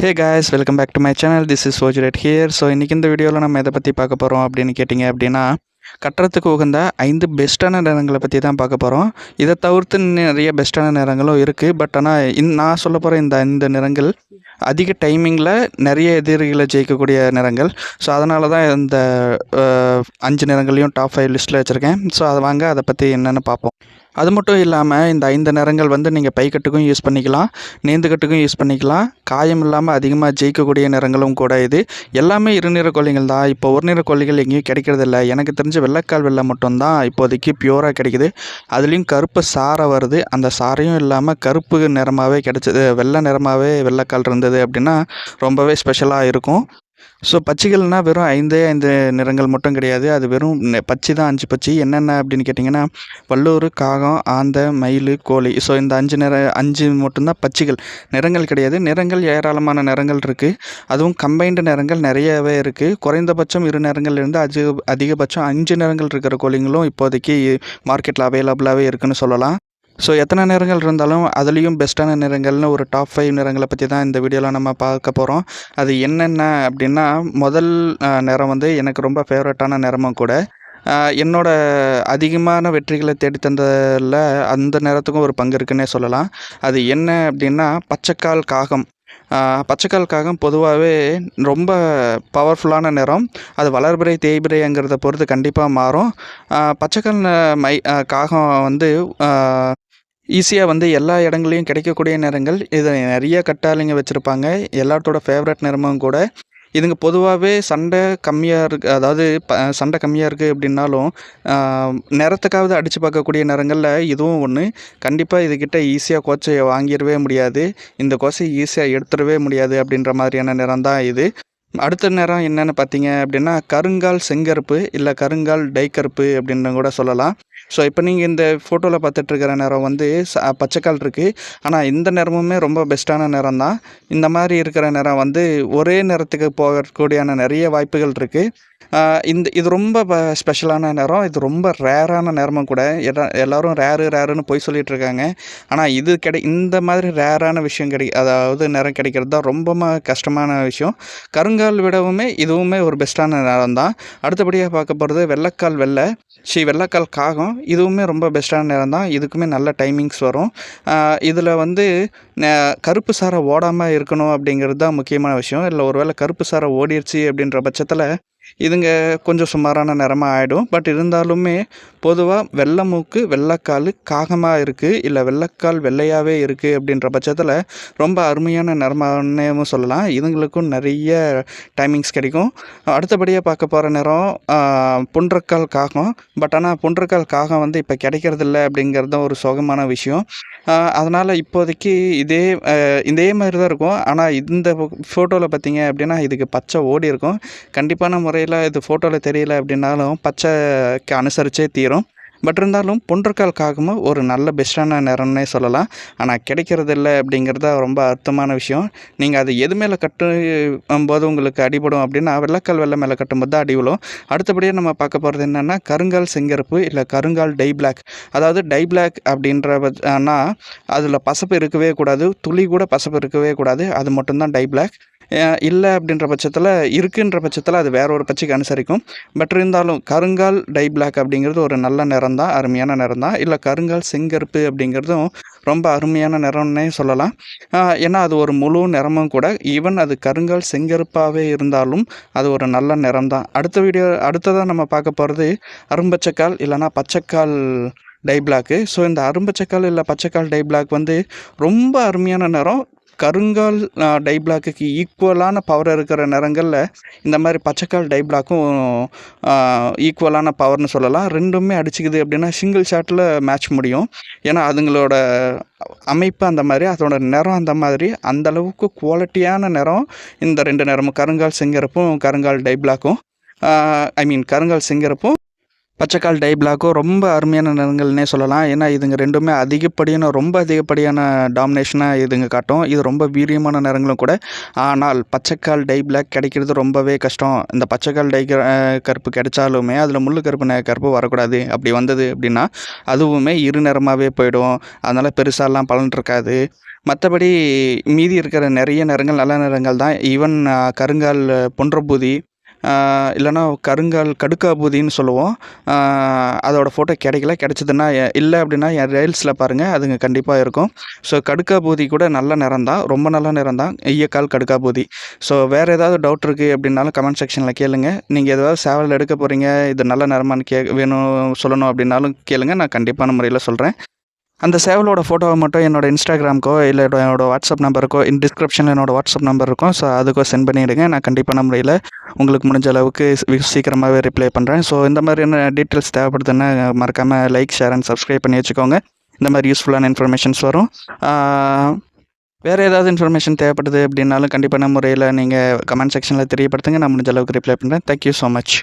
Hey guys welcome back to my channel this is சோஜிரெட் here so இன்றைக்கி இந்த வீடியோவில் நம்ம எதை பற்றி பார்க்க போகிறோம் அப்படின்னு கேட்டிங்க அப்படின்னா கட்டுறதுக்கு உகந்த ஐந்து பெஸ்ட்டான நிறங்களை பற்றி தான் பார்க்க போகிறோம் இதை தவிர்த்து நிறைய பெஸ்ட்டான நிறங்களும் இருக்குது பட் ஆனால் இந் நான் சொல்ல போகிற இந்த இந்த நிறங்கள் அதிக டைமிங்கில் நிறைய எதிரிகளை ஜெயிக்கக்கூடிய நிறங்கள் ஸோ அதனால தான் இந்த அஞ்சு நிறங்களையும் டாப் ஃபைவ் லிஸ்ட்டில் வச்சுருக்கேன். ஸோ அதை வாங்க அதை பற்றி என்னென்னு பார்ப்போம். அது மட்டும் இல்லாமல் இந்த ஐந்து நிறங்கள் வந்து நீங்கள் பைக்கட்டுக்கும் யூஸ் பண்ணிக்கலாம் நீந்துக்கட்டுக்கும் யூஸ் பண்ணிக்கலாம். காயம் இல்லாமல் அதிகமாக ஜெயிக்கக்கூடிய நிறங்களும் கூட இது. எல்லாமே இருநிற கொல்லிகள் தான். இப்போ ஒரு நிற கொல்லிகள் எங்கேயும் கிடைக்கிறதில்ல. எனக்கு தெரிஞ்ச வெள்ளைக்கால் வெள்ளை மட்டும்தான் இப்போதைக்கு பியூராக கிடைக்குது. அதுலேயும் கருப்பு சாரை வருது. அந்த சாரையும் இல்லாமல் கருப்பு நிறமாகவே கிடைச்சது. வெள்ளை நிறமாகவே வெள்ளைக்கால் இருந்தது அப்படின்னா ரொம்பவே ஸ்பெஷலாக இருக்கும். ஸோ பச்சைகள்னால் வெறும் ஐந்தே ஐந்து நிறங்கள் மட்டும் கிடையாது. அது வெறும் பச்சை தான் அஞ்சு பச்சை. என்னென்ன அப்படின்னு கேட்டிங்கன்னா வல்லூர் காகம் ஆந்தை மயில் கோழி. ஸோ இந்த அஞ்சு நிற அஞ்சு மட்டும்தான் பச்சைகள். நிறங்கள் கிடையாது. நிறங்கள் ஏராளமான நிறங்கள் இருக்குது அதுவும் கம்பைன்டு நிறங்கள் நிறையவே இருக்குது குறைந்தபட்சம் இரு நிறங்கள் இருந்து அதிக அதிகபட்சம் அஞ்சு நிறங்கள் இருக்கிற கோழிங்களும் இப்போதைக்கு மார்க்கெட்டில் அவைலபிளாகவே இருக்குன்னு சொல்லலாம். ஸோ எத்தனை நிறங்கள் இருந்தாலும் அதுலேயும் பெஸ்ட்டான நிறங்கள்னு ஒரு டாப் ஃபைவ் நிறங்களை பற்றி தான் இந்த வீடியோவில் நம்ம பார்க்க போகிறோம் அது என்னென்ன அப்படின்னா முதல் நிறம் வந்து எனக்கு ரொம்ப ஃபேவரட்டான நிறமும் கூட. என்னோடய என்னோட அதிகமான வெற்றிகளை தேடி தந்ததில் அந்த நேரத்துக்கும் ஒரு பங்கு இருக்குன்னே சொல்லலாம். அது என்ன அப்படின்னா பச்சைக்கால் காகம். பச்சைக்கால் காகம் பொதுவாகவே ரொம்ப பவர்ஃபுல்லான நிறம் அது வளர்பிறை தேய்பிறைங்கிறத பொறுத்து கண்டிப்பாக மாறும். பச்சைக்கால் மை காகம் வந்து ஈஸியாக வந்து எல்லா இடங்களையும் கிடைக்கக்கூடிய நிறங்கள். இதை நிறைய கட்டாளிங்க வச்சுருப்பாங்க. எல்லாத்தோட ஃபேவரட் நிறமும் கூட. இதுங்க பொதுவாகவே சண்டை கம்மியாக இருக்கு அதாவது ப சண்டை கம்மியாக இருக்குது அப்படின்னாலும் நிறத்துக்காவது அடித்து பார்க்கக்கூடிய நிறங்களில் இதுவும் ஒன்று கண்டிப்பாக இதுக்கிட்ட ஈஸியாக கோச்சையை வாங்கிடவே முடியாது. இந்த கோச்சை ஈஸியாக எடுத்துடவே முடியாது அப்படின்ற மாதிரியான நிறம் தான் இது. அடுத்த நேரம் என்னன்னு பார்த்தீங்க அப்படின்னா கருங்கால் செங்கருப்பு இல்லை கருங்கால் டைக்கருப்பு அப்படின்னு கூட சொல்லலாம். ஸோ இப்போ நீங்கள் இந்த ஃபோட்டோவில் பார்த்துட்ருக்கிற நேரம் வந்து ச பச்சைக்கால் இருக்குது ஆனால் இந்த நேரமுமே ரொம்ப பெஸ்ட்டான நேரம் தான். இந்த மாதிரி இருக்கிற நேரம் வந்து ஒரே நேரத்துக்கு போகக்கூடியான நிறைய வாய்ப்புகள் இருக்குது இந்த இது ரொம்ப ப- ஸ்பெஷலான நேரம். இது ரொம்ப ரேரான நேரமும் கூட. எல்லோரும் ரேரு ரேருன்னு போய் சொல்லிட்டு இருக்காங்க ஆனால் இது கிடை இந்த மாதிரி ரேரான விஷயம் கிடை அதாவது நேரம் கிடைக்கிறது தான் ரொம்ப கஷ்டமான விஷயம். கருங்கால் விடவுமே இதுவுமே ஒரு பெஸ்ட்டான நேரம் தான். அடுத்தபடியாக பார்க்க போகிறது வெள்ளைக்கால் வெள்ளை. ஸ்ரீ வெள்ளைக்கால் காகம். இதுவுமே ரொம்ப பெஸ்ட்டான நேரம் தான் இதுக்குமே நல்ல டைமிங்ஸ் வரும். இதில் வந்து கருப்பு சாரை ஓடாமல் இருக்கணும் அப்படிங்கிறது தான் முக்கியமான விஷயம். இல்லை ஒருவேளை கருப்பு சாரை ஓடிடுச்சு அப்படின்ற பட்சத்தில் இதுங்க கொஞ்சம் சுமாரான நிறமாக ஆகிடும் பட் இருந்தாலுமே பொதுவாக வெள்ளை மூக்கு வெள்ளைக்கால் காகமாக இருக்குது இல்லை வெள்ளைக்கால் வெள்ளையாகவே இருக்குது அப்படின்ற பட்சத்தில் ரொம்ப அருமையான நிறமானேவும் சொல்லலாம். இதுங்களுக்கும் நிறைய டைமிங்ஸ் கிடைக்கும். அடுத்தபடியாக பார்க்க போகிற நிறம் புன்றக்கால் காகம். பட் ஆனால் புன்றக்கால் காகம் வந்து இப்போ கிடைக்கிறதில்ல அப்படிங்கிறது தான் ஒரு சோகமான விஷயம். அதனால் இப்போதைக்கு இதே இதே மாதிரி தான் இருக்கும். ஆனால் இந்த ஃபோட்டோவில் பார்த்தீங்க அப்படின்னா இதுக்கு பச்சை ஓடி இருக்கும். கண்டிப்பான முறையில் இது ஃபோட்டோவில் தெரியல அப்படின்னாலும் பச்சைக்கு அனுசரித்தே தீரும். பட் இருந்தாலும் பொன்றக்கால் காகமும் ஒரு நல்ல பெஸ்ட்டான நிறம்னே சொல்லலாம். ஆனால் கிடைக்கிறது இல்லை அப்படிங்கிறது ரொம்ப அர்த்தமான விஷயம். நீங்கள் அது எது மேலே கட்டும் போது உங்களுக்கு அடிபடும் அப்படின்னா வெள்ளைக்கால் வெள்ளை மேலே கட்டும்போது தான் அடி விழும். அடுத்தபடியாக நம்ம பார்க்க போகிறது என்னென்னா கருங்கால் செங்கருப்பு இல்லை கருங்கால் டை பிளாக். அதாவது டை பிளாக் அப்படின்ற ஆனால் அதில் பசப்பு இருக்கவே கூடாது. துளி கூட பசப்பு இருக்கவே கூடாது. அது மட்டும்தான் டை பிளாக். இல்லை அப்படின்ற பட்சத்தில் இருக்குன்ற பட்சத்தில் அது வேற ஒரு பச்சைக்கு அனுசரிக்கும். பட் இருந்தாலும் கருங்கால் டை பிளாக் அப்படிங்கிறது ஒரு நல்ல நிறம் தான் அருமையான நிறம் தான் இல்லை கருங்கால் செங்கருப்பு அப்படிங்கிறதும் ரொம்ப அருமையான நிறம்னே சொல்லலாம். ஏன்னா அது ஒரு முழு நிறமும் கூட. ஈவன் அது கருங்கால் செங்கருப்பாகவே இருந்தாலும் அது ஒரு நல்ல நிறம் தான் அடுத்த வீடியோ அடுத்ததாக நம்ம பார்க்க போகிறது அரும்பச்சைக்கால் இல்லைன்னா பச்சைக்கால் டை பிளாக்கு ஸோ இந்த அரும்பச்சைக்கால் இல்லை பச்சைக்கால் டை பிளாக் வந்து ரொம்ப அருமையான நிறம். கருங்கால் ஆஹ், டை பிளாக்குக்கு ஈக்குவலான பவர் இருக்கிற நிறங்களில் இந்த மாதிரி பச்சைக்கால் டை பிளாக்கும் ஈக்குவலான பவர்னு சொல்லலாம். ரெண்டுமே அடிச்சுக்குது அப்படின்னா சிங்கிள் ஷாட்டில் மேட்ச் முடியும். ஏன்னா அதுங்களோட அமைப்பு அந்த மாதிரி அதோட நிறம் அந்த மாதிரி அந்த அளவுக்கு குவாலிட்டியான நிறம் இந்த ரெண்டு நிறமும். கருங்கால் செங்கருப்பும் கருங்கால் டை பிளாக்கும். ஐ மீன் கருங்கால் செங்கருப்பும் பச்சைக்கால் டை பிளாக்கும் ரொம்ப அருமையான நிறங்கள்னே சொல்லலாம். ஏன்னா இதுங்க ரெண்டுமே அதிகப்படியான ரொம்ப அதிகப்படியான டாமினேஷனாக இதுங்க காட்டும். இது ரொம்ப வீரியமான நிறங்களும் கூட. ஆனால் பச்சைக்கால் டை பிளாக் கிடைக்கிறது ரொம்பவே கஷ்டம். இந்த பச்சைக்கால் டை கருப்பு கிடைச்சாலுமே அதில் முள்ளு கருப்பு கருப்பு வரக்கூடாது. அப்படி வந்தது அப்படின்னா அதுவுமே இரு நிறமாகவே போயிடும். அதனால் பெருசாலாம் பலன் இருக்காது. மற்றபடி மீதி இருக்கிற நிறைய நிறங்கள் நல்ல நிறங்கள் தான் ஈவன் கருங்கால் பொன்றபூதி இல்லைனா இல்லைன்னா கருங்கால் கடுக்காபூதின்னு சொல்லுவோம். அதோடய ஃபோட்டோ கிடைக்கல கிடைச்சதுன்னா இல்லை அப்படின்னா என் ரீல்ஸில் பாருங்கள் அதுங்க கண்டிப்பாக இருக்கும். ஸோ கடுக்காபூதி கூட நல்ல நிறம் தான் ரொம்ப நல்ல நிறம் தான் ஈயக்கால் கடுக்காபூதி. ஸோ வேறு ஏதாவது டவுட் இருக்குது அப்படின்னாலும் கமெண்ட் செக்ஷனில் கேளுங்க. நீங்கள் ஏதாவது சேவல் எடுக்க போகிறீங்க இது நல்ல நிறமான்னு கே வேணும் சொல்லணும் அப்படின்னாலும் கேளுங்க நான் கண்டிப்பான முறையில் சொல்கிறேன் அந்த சேவலோட ஃபோட்டோவை மட்டும் என்னோடய இன்ஸ்டாகிராமுக்கோ இல்லை என்னோட வாட்ஸ்அப் நம்பருக்கோ இன் டிஸ்கிரிப்ஷனில் என்னோடய வாட்ஸ்அப் நம்பர் இருக்கும். ஸோ அதுக்கோ சென்ட் பண்ணிவிடுங்க நான் கண்டிப்பாக முறையில் உங்களுக்கு முடிஞ்ச அளவுக்கு சீக்கிரமாகவே ரிப்ளை பண்ணுறேன் ஸோ இந்த மாதிரி என்ன டீட்டெயில்ஸ் தேவைப்படுதுன்னா மறக்காமல் லைக் ஷேர் அண்ட் சப்ஸ்கிரைப் பண்ணி வச்சுக்கோங்க. இந்த மாதிரி யூஸ்ஃபுல்லான இன்ஃபர்மேஷன்ஸ் வரும். வேறு ஏதாவது இன்ஃபர்மேஷன் தேவைப்படுது அப்படின்னாலும் கண்டிப்பான முறையில் நீங்கள் கமெண்ட் செக்ஷனில் தெரியப்படுத்துங்க. நான் முடிஞ்ச அளவுக்கு ரிப்ளை பண்ணுறேன் தேங்க்யூ ஸோ மச்